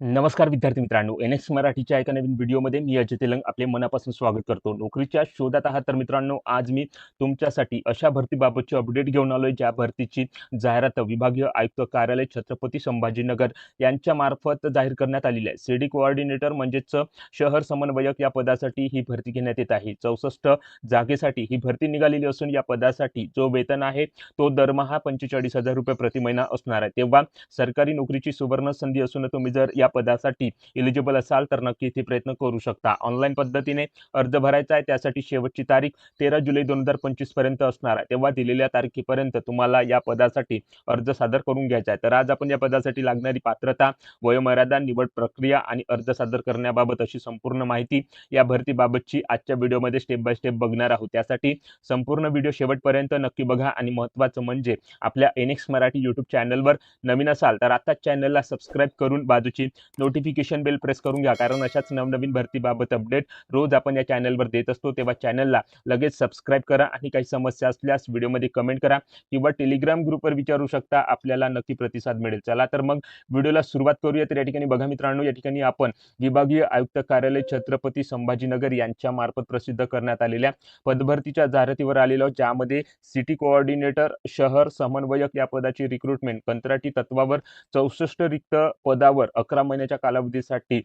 नमस्कार विद्यार्थी मित्रांनो. एन एक्स मराठीच्या एका नवीन व्हिडिओमध्ये मी अजय तेलंग आपले मनापासून स्वागत करतो. नोकरीच्या शोधात आहात तर मित्रांनो आज मी तुमच्यासाठी अशा भरतीबाबतची अपडेट घेऊन आलोय ज्या भरतीची जाहिरात विभागीय आयुक्त कार्यालय छत्रपती संभाजीनगर यांच्या मार्फत जाहीर करण्यात आलेली आहे. सीडी कोऑर्डिनेटर म्हणजेच शहर समन्वयक या पदासाठी ही भरती घेण्यात येत आहे. चौसष्ट जागेसाठी ही भरती निघालेली असून या पदासाठी जो वेतन आहे तो दरमहा पंचेचाळीस हजार रुपये प्रति महिना असणार आहे. तेव्हा सरकारी नोकरीची सुवर्ण संधी असून तुम्ही जर या पदासाठी एलिजिबल असाल तर नक्की इथे प्रयत्न करू शकता. ऑनलाईन पद्धतीने अर्ज भरायचा आहे त्यासाठी शेवटची तारीख तेरा जुलै दोन हजार पंचवीसपर्यंत असणार आहे. तेव्हा दिलेल्या तारखेपर्यंत तुम्हाला या पदासाठी अर्ज सादर करून घ्यायचा आहे. तर आज आपण या पदासाठी लागणारी पात्रता वयोमर्यादा निवड प्रक्रिया आणि अर्ज सादर करण्याबाबत अशी संपूर्ण माहिती या भरतीबाबतची आजच्या व्हिडिओमध्ये स्टेप बाय स्टेप बघणार आहोत. त्यासाठी संपूर्ण व्हिडिओ शेवटपर्यंत नक्की बघा आणि महत्त्वाचं म्हणजे आपल्या एनेक्स मराठी यूट्यूब चॅनलवर नवीन असाल तर आता चॅनलला सबस्क्राईब करून बाजूची नोटिफिकेशन बेल प्रेस करून घ्या. कारण अशाच नवनवीन भरतीबाबत अपडेट रोज आपण या चॅनलवर देत असतो. तेव्हा चॅनलला लगेच सबस्क्राईब करा आणि काही समस्या असल्यास व्हिडिओमध्ये कमेंट करा किंवा टेलिग्राम ग्रुपवर विचारू शकता. आपल्याला नक्की प्रतिसाद मिळेल. चला तर मग व्हिडिओला सुरुवात करूया तर या ठिकाणी बघा मित्रांनो या ठिकाणी आपण विभागीय आयुक्त कार्यालय छत्रपती संभाजीनगर यांच्या मार्फत प्रसिद्ध करण्यात आलेल्या पदभरतीच्या जाहिरातीवर आलेलो ज्यामध्ये सिटी कोऑर्डिनेटर शहर समन्वयक या पदाची रिक्रुटमेंट कंत्राटी तत्वावर चौसष्ट रिक्त पदावर अकरा महिन्याच्या कालावधीसाठी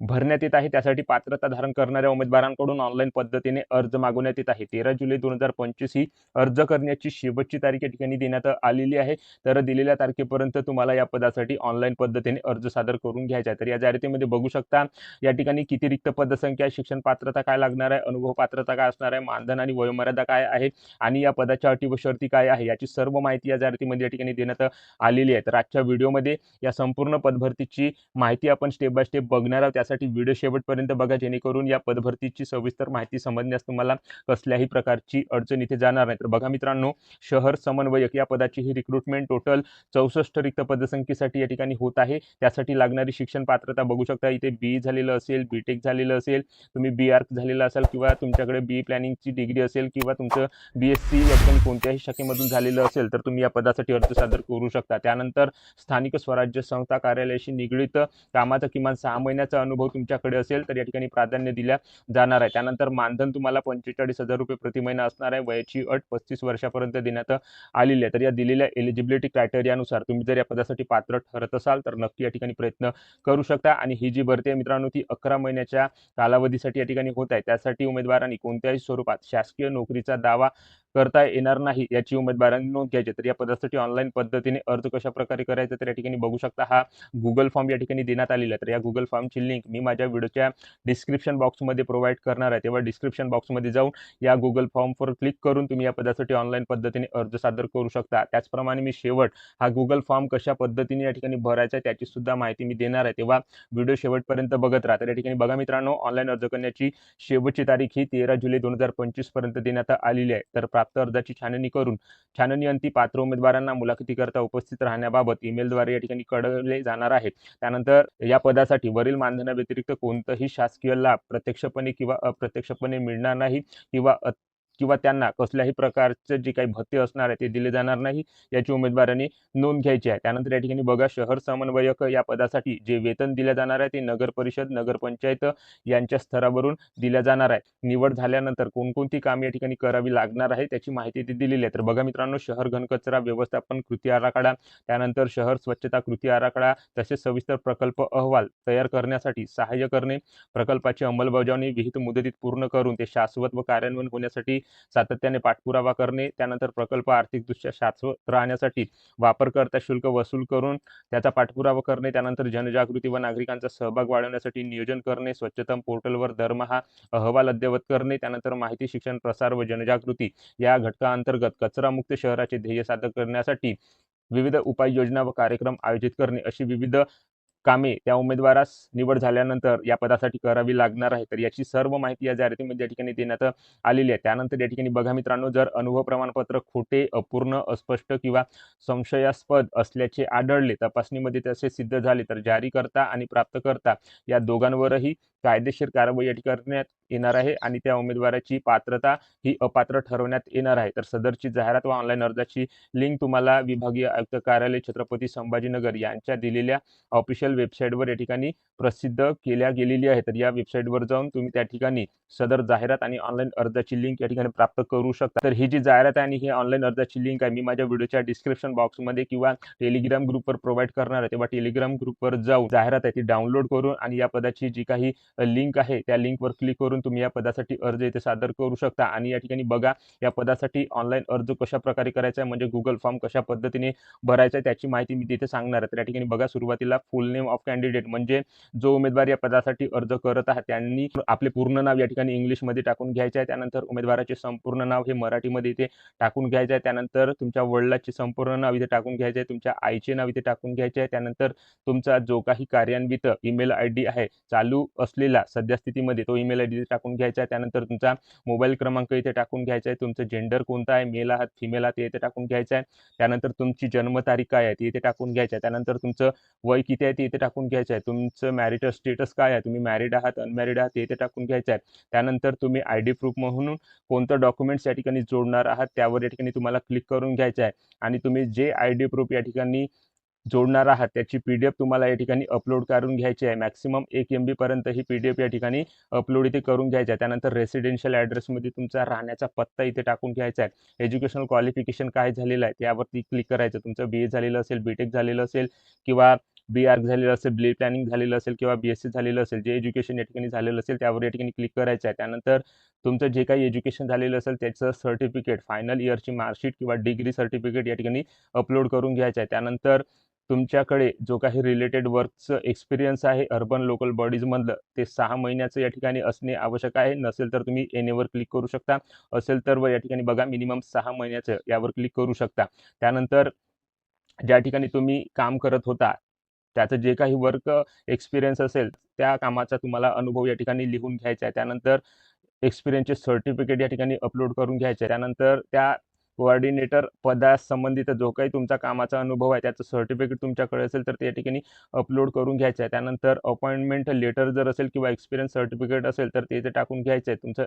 भरण्यात येत आहे. त्यासाठी पात्रता धारण करणाऱ्या उमेदवारांकडून ऑनलाईन पद्धतीने अर्ज मागवण्यात येत आहे. तेरा जुलै दोन हजार पंचवीस ही अर्ज करण्याची शेवटची तारीख या ठिकाणी देण्यात आलेली आहे. तर दिलेल्या तारखेपर्यंत तुम्हाला या पदासाठी ऑनलाईन पद्धतीने अर्ज सादर करून घ्यायचा आहे. तर या जाहिरातीमध्ये बघू शकता या ठिकाणी किती रिक्त पदसंख्या आहे, शिक्षण पात्रता काय लागणार आहे अनुभव पात्रता काय असणार आहे मानधन आणि वयोमर्यादा काय आहे आणि या पदाच्या अटी व शर्ती काय आहे याची सर्व माहिती या जाहिरातीमध्ये या ठिकाणी देण्यात आलेली आहे. तर आजच्या व्हिडिओमध्ये या संपूर्ण पदभरतीची माहिती आपण स्टेप बाय स्टेप बघणार आहोत. त्यासाठी व्हिडिओ शेवटपर्यंत बघा जेणेकरून या पदभरतीची सविस्तर माहिती समजण्यास तुम्हाला कसल्याही प्रकारची अडचण इथे जाणार नाही. तर बघा मित्रांनो शहर समन्वयक या पदाची ही रिक्रुटमेंट टोटल चौसष्ट रिक्त पदसंख्येसाठी या ठिकाणी होत आहे. त्यासाठी लागणारी शिक्षण पात्रता बघू शकता. इथे बी झालेलं असेल बी टेक झालेलं असेल तुम्ही बी आर्क झालेलं असाल किंवा तुमच्याकडे बी प्लॅनिंगची डिग्री असेल किंवा तुमचं बी एस सी या कोणत्याही शाखेमधून झालेलं असेल तर तुम्ही या पदासाठी अर्ज सादर करू शकता. त्यानंतर स्थानिक स्वराज्य संस्था कार्यालयाशी निगडीत कामाचा किमान सहा महिन्याचा अनुभव तुमच्याकडे असेल तर या ठिकाणी प्राधान्य दिल्या जाणार आहे. त्यानंतर मानधन तुम्हाला पंचेचाळीस हजार रुपये प्रति महिना असणार आहे. वयाची अट पस्तीस वर्षापर्यंत देण्यात आलेली आहे. तर या दिलेल्या एलिजिबिलिटी क्रायटेरियानुसार तुम्ही जर या पदासाठी पात्र ठरत असाल तर नक्की या ठिकाणी प्रयत्न करू शकता. आणि ही जी भरती आहे मित्रांनो ती अकरा महिन्याच्या कालावधीसाठी या ठिकाणी होत आहे. त्यासाठी उमेदवारांनी कोणत्याही स्वरूपात शासकीय नोकरीचा दावा करता येणार नाही याची उमेदवारांनी नोंद घ्यायची तर या पदासाठी ऑनलाईन पद्धतीने अर्ज कशा प्रकारे करायचा तर या ठिकाणी बघू शकता हा गुगल फॉर्म या ठिकाणी देण्यात आलेला आहे. तर या गुगल फॉर्मची लिंक मी माझ्या व्हिडिओच्या डिस्क्रिप्शन बॉक्समध्ये प्रोव्हाइड करणार आहे. तेव्हा डिस्क्रिप्शन बॉक्समध्ये जाऊन या गुगल फॉर्मवर क्लिक करून तुम्ही या पदासाठी ऑनलाईन पद्धतीने अर्ज सादर करू शकता. त्याचप्रमाणे मी शेवट हा गुगल फॉर्म कशा पद्धतीने या ठिकाणी भरायचा आहे त्याची सुद्धा माहिती मी देणार आहे. तेव्हा व्हिडिओ शेवटपर्यंत बघत राहा. तर या ठिकाणी बघा मित्रांनो ऑनलाईन अर्ज करण्याची शेवटची तारीख ही तेरा जुलै दोन हजार पंचवीसपर्यंत देण्यात आलेली आहे. तर प्राप्त अर्जाची छाननी करून छाननी अंती पात्र उमेदवारांना मुलाखतीकरता उपस्थित राहण्याबाबत ईमेलद्वारे या ठिकाणी कळवले जाणार आहे त्यानंतर या पदासाठी वरील मानधनाव्यतिरिक्त कोणतंही शासकीय लाभ प्रत्यक्षपणे किंवा अप्रत्यक्षपणे मिळणार नाही किंवा किंवा त्यांना कसल्याही प्रकारचं जे काही भत्ते असणार आहे ते दिले जाणार नाही याची उमेदवारांनी नोंद घ्यायची आहे. त्यानंतर या ठिकाणी बघा शहर समन्वयक या पदासाठी जे वेतन दिले जाणार आहे ते नगर परिषद नगरपंचायत यांच्या स्तरावरून दिल्या जाणार आहे. निवड झाल्यानंतर कोणकोणती कामे या ठिकाणी करावी लागणार आहे त्याची माहिती ते दिलेली आहे. तर बघा मित्रांनो शहर घनकचरा व्यवस्थापन कृती आराखडा त्यानंतर शहर स्वच्छता कृती आराखडा तसेच सविस्तर प्रकल्प अहवाल तयार करण्यासाठी सहाय्य करणे प्रकल्पाची अंमलबजावणी विहित मुदतीत पूर्ण करून ते शाश्वत व कार्यान्वयन होण्यासाठी सातत्याने पाठपुरावा करणे त्यानंतर प्रकल्प आर्थिकदृष्ट्या शाश्वत राहण्यासाठी वापरकर्ता शुल्क वसूल करून त्याचा पाठपुरावा करणे त्यानंतर जनजागृती व नागरिकांचा सहभाग वाढवण्यासाठी नियोजन करणे स्वच्छता पोर्टलवर दरमहा अहवाल अद्ययावत करणे त्यानंतर माहिती शिक्षण प्रसार व जनजागृती या घटकाअंतर्गत कचरामुक्त शहराचे ध्येय साध्य करण्यासाठी विविध उपाययोजना व कार्यक्रम आयोजित करणे अशी विविध कामे त्या उमेदवारास निवड झाल्यानंतर या पदासाठी करावी लागणार आहे. तर याची सर्व माहिती या जाहिरातीमध्ये या ठिकाणी देण्यात आलेली आहे. त्यानंतर या ठिकाणी बघा मित्रांनो जर अनुभव प्रमाणपत्र खोटे अपूर्ण अस्पष्ट किंवा संशयास्पद असल्याचे आढळले तपासणीमध्ये तसे सिद्ध झाले तर जारीकर्ता आणि प्राप्तकर्ता या दोघांवरही कायदेशीर कारवाई या ठिकाणी करण्यात येणार आहे आणि त्या उमेदवाराची पात्रता ही अपात्र ठरवण्यात येणार आहे. तर सदरची जाहिरात व ऑनलाईन अर्जाची लिंक तुम्हाला विभागीय आयुक्त कार्यालय छत्रपती संभाजीनगर यांच्या दिलेल्या ऑफिशियल वेबसाईटवर या ठिकाणी प्रसिद्ध केल्या गेलेली आहे. तर या वेबसाईटवर जाऊन तुम्ही त्या ठिकाणी सदर जाहिरात आणि ऑनलाईन अर्जाची लिंक या ठिकाणी प्राप्त करू शकता. तर ही जी जाहिरात आहे आणि ही ऑनलाईन अर्जाची लिंक आहे मी माझ्या व्हिडिओच्या डिस्क्रिप्शन बॉक्समध्ये किंवा टेलिग्राम ग्रुपवर प्रोव्हाइड करणार आहे. तेव्हा टेलिग्राम ग्रुपवर जाऊन जाहिरात आहे ती डाउनलोड करून आणि या पदाची जी काही लिंक आहे त्या लिंकवर क्लिक करून तुम्ही या पदासाठी अर्ज इथे सादर करू शकता. आणि या ठिकाणी बघा या पदासाठी ऑनलाईन अर्ज कशा प्रकारे करायचा आहे म्हणजे गुगल फॉर्म कशा पद्धतीने भरायचा आहे त्याची माहिती मी तिथे सांगणार आहे. तर या ठिकाणी बघा सुरुवातीला फुल नेम ऑफ कॅन्डिडेट म्हणजे जो उमेदवार या पदासाठी अर्ज करत आहे त्यांनी आपले पूर्ण नाव या ठिकाणी इंग्लिशमध्ये टाकून घ्यायचे आहे. त्यानंतर उमेदवाराचे संपूर्ण नाव हे मराठीमध्ये इथे टाकून घ्यायचे आहे. त्यानंतर तुमच्या वडिलाचे संपूर्ण नाव इथे टाकून घ्यायचे आहे. तुमच्या आईचे नाव इथे टाकून घ्यायचे आहे. त्यानंतर तुमचा जो काही कार्यान्वित ईमेल आय डी आहे चालू असलेला सध्या स्थितीमध्ये तो ईमेल आय डी टाकून घ्यायचा आहे. त्यानंतर तुमचा मोबाईल क्रमांक इथे टाकून घ्यायचा आहे. तुमचं जेंडर कोणता आहे मेल आहात फिमेल आहात ते इथे टाकून घ्यायचं आहे. त्यानंतर तुमची जन्मतारीख काय आहे ती इथे टाकून घ्यायची आहे. त्यानंतर तुमचं वय किती आहे ते इथे टाकून घ्यायचं आहे. तुमचं मॅरिटल स्टेटस काय आहे? तुम्ही मॅरिड आहात अनमॅरिड आहात ते इथे टाकून घ्यायचं आहे. त्यानंतर तुम्ही आय डी प्रूफ म्हणून कोणतं डॉक्युमेंट्स या ठिकाणी जोडणार आहात त्यावर या ठिकाणी तुम्हाला क्लिक करून घ्यायचं आहे. आणि तुम्ही जे आय डी प्रूफ या ठिकाणी जोडणार आहात त्याची पी डी एफ तुम्हाला या ठिकाणी अपलोड करून घ्यायची आहे. मॅक्सिमम एक एम बीपर्यंत ही पी डी एफ या ठिकाणी अपलोड इथे करून घ्यायची आहे. त्यानंतर रेसिडेन्शियल ॲड्रेसमध्ये तुमचा राहण्याचा पत्ता इथे टाकून घ्यायचा आहे. एज्युकेशनल क्वालिफिकेशन काय झालेलं आहे त्यावरती क्लिक करायचं. तुमचं बी ए झालेलं असेल बी टेक झालेलं असेल किंवा बी आर्क झालेलं असेल बी प्लॅनिंग झालेलं असेल किंवा बी एस सी झालेलं असेल जे एज्युकेशन या ठिकाणी झालेलं असेल त्यावर या ठिकाणी क्लिक करायचं आहे. त्यानंतर तुमचं जे काही एज्युकेशन झालेलं असेल त्याचं सर्टिफिकेट फायनल इयरची मार्कशीट किंवा डिग्री सर्टिफिकेट या ठिकाणी अपलोड करून घ्यायचं आहे. त्यानंतर तुमच्याकडे जो काही रिलेटेड वर्कचं एक्सपिरियन्स आहे अर्बन लोकल बॉडीजमधलं ते सहा महिन्याचं या ठिकाणी असणे आवश्यक आहे. नसेल तर तुम्ही एन एवर क्लिक करू शकता. असेल तर व या ठिकाणी बघा मिनिमम सहा महिन्याचं यावर क्लिक करू शकता. त्यानंतर ज्या ठिकाणी तुम्ही काम करत होता त्याचं जे काही वर्क एक्सपिरियन्स असेल त्या कामाचा तुम्हाला अनुभव या ठिकाणी लिहून घ्यायचा आहे. त्यानंतर एक्सपिरियन्सचे सर्टिफिकेट या ठिकाणी अपलोड करून घ्यायचे आहे. त्यानंतर त्या कोऑर्डिनेटर पदासंबंधित जो काही तुमचा कामाचा अनुभव आहे त्याचं सर्टिफिकेट तुमच्याकडे असेल तर ते या ठिकाणी अपलोड करून घ्यायचं आहे. त्यानंतर अपॉइंटमेंट लेटर जर असेल किंवा एक्सपिरियन्स सर्टिफिकेट असेल तर ते इथे टाकून घ्यायचं आहे. तुमचं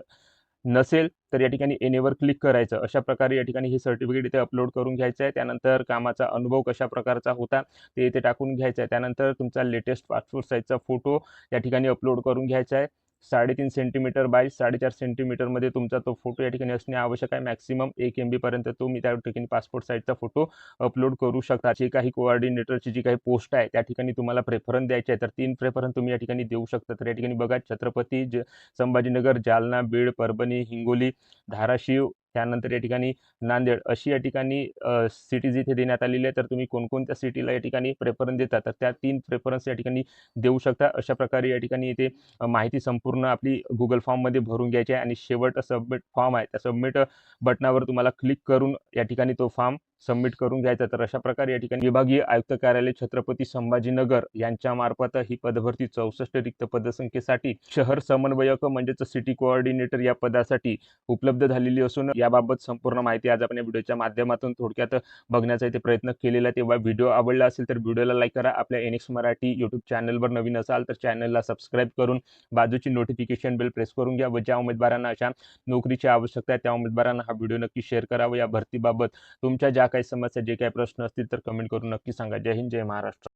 नसेल तर या ठिकाणी एनेवर क्लिक करायचं. अशा प्रकारे या ठिकाणी हे सर्टिफिकेट इथे अपलोड करून घ्यायचं आहे. त्यानंतर कामाचा अनुभव कशा प्रकारचा होता ते इथे टाकून घ्यायचं आहे. त्यानंतर तुमचा लेटेस्ट पासपोर्ट साईजचा फोटो या ठिकाणी अपलोड करून घ्यायचा आहे. साडेतीन सेंटीमीटर बाय साडेचार सेंटीमीटरमध्ये तुमचा तो फोटो या ठिकाणी असणे आवश्यक आहे. मॅक्सिमम एक एम बीपर्यंत तुम्ही त्या ठिकाणी पासपोर्ट साईजचा फोटो अपलोड करू शकता. जे काही कोऑर्डिनेटरची जी काही पोस्ट आहे त्या ठिकाणी तुम्हाला प्रेफरन्स द्यायचे आहे. तर तीन प्रेफरन्स तुम्ही या ठिकाणी देऊ शकता. तर या ठिकाणी बघा छत्रपती ज संभाजीनगर जालना बीड परभणी हिंगोली धाराशिव त्यानंतर या ठिकाणी नांदेड अशी या ठिकाणी सिटीज इथे देण्यात आलेली आहे तर तुम्ही कोणकोणत्या सिटीला या ठिकाणी प्रेफरन्स देता? तर त्या तीन प्रेफरन्स या ठिकाणी देऊ शकता. अशा प्रकारे या ठिकाणी इथे माहिती संपूर्ण आपली गुगल फॉर्ममध्ये भरून घ्यायची आहे. आणि शेवट सबमिट फॉर्म आहे. त्या सबमिट बटनावर तुम्हाला क्लिक करून या ठिकाणी तो फॉर्म सबमिट करून घ्यायचा तर अशा प्रकारे या ठिकाणी विभागीय आयुक्त कार्यालय छत्रपती संभाजीनगर यांच्या मार्फत ही पदभरती चौसष्ट रिक्त पदसंख्येसाठी शहर समन्वयक म्हणजेच सिटी कोऑर्डिनेटर या पदासाठी उपलब्ध झालेली असून याबाबत संपूर्ण माहिती आज आपण या व्हिडिओच्या माध्यमातून थोडक्यात बघण्याचा इथे प्रयत्न केलेला आहे. तेव्हा व्हिडिओ आवडला असेल तर व्हिडिओला लाईक करा. आपल्या एनिक्स मराठी यूट्यूब चॅनलवर नवीन असाल तर चॅनलला सबस्क्राईब करून बाजूची नोटिफिकेशन बेल प्रेस करून घ्या व ज्या उमेदवारांना अशा नोकरीची आवश्यकता आहे त्या उमेदवारांना हा व्हिडिओ नक्की शेअर करावा या भरतीबाबत तुमच्या ज्या काही समस्या जे काही प्रश्न असतील तर कमेंट करून नक्की सांगा. जय हिंद जय महाराष्ट्र.